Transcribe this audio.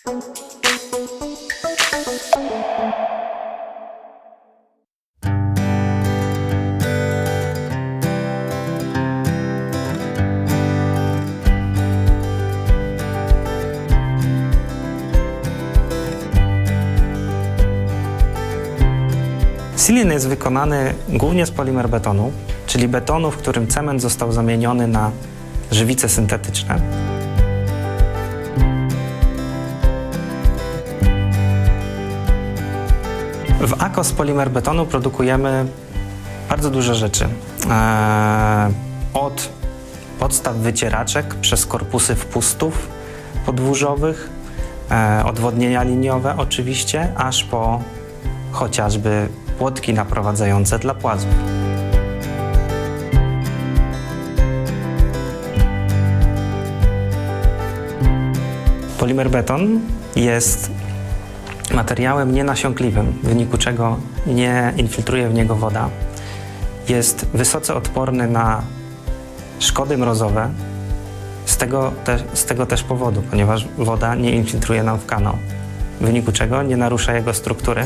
Silin jest wykonany głównie z polimer betonu, czyli betonu, w którym cement został zamieniony na żywice syntetyczne. W AKO z polimer betonu produkujemy bardzo dużo rzeczy. Eee, od podstaw wycieraczek przez korpusy wpustów podwórzowych, e, odwodnienia liniowe oczywiście, aż po chociażby płotki naprowadzające dla płazów. Polimer beton jest materiałem nienasiąkliwym, w wyniku czego nie infiltruje w niego woda. Jest wysoce odporny na szkody mrozowe, z tego, te, z tego też powodu, ponieważ woda nie infiltruje nam w kanał, w wyniku czego nie narusza jego struktury.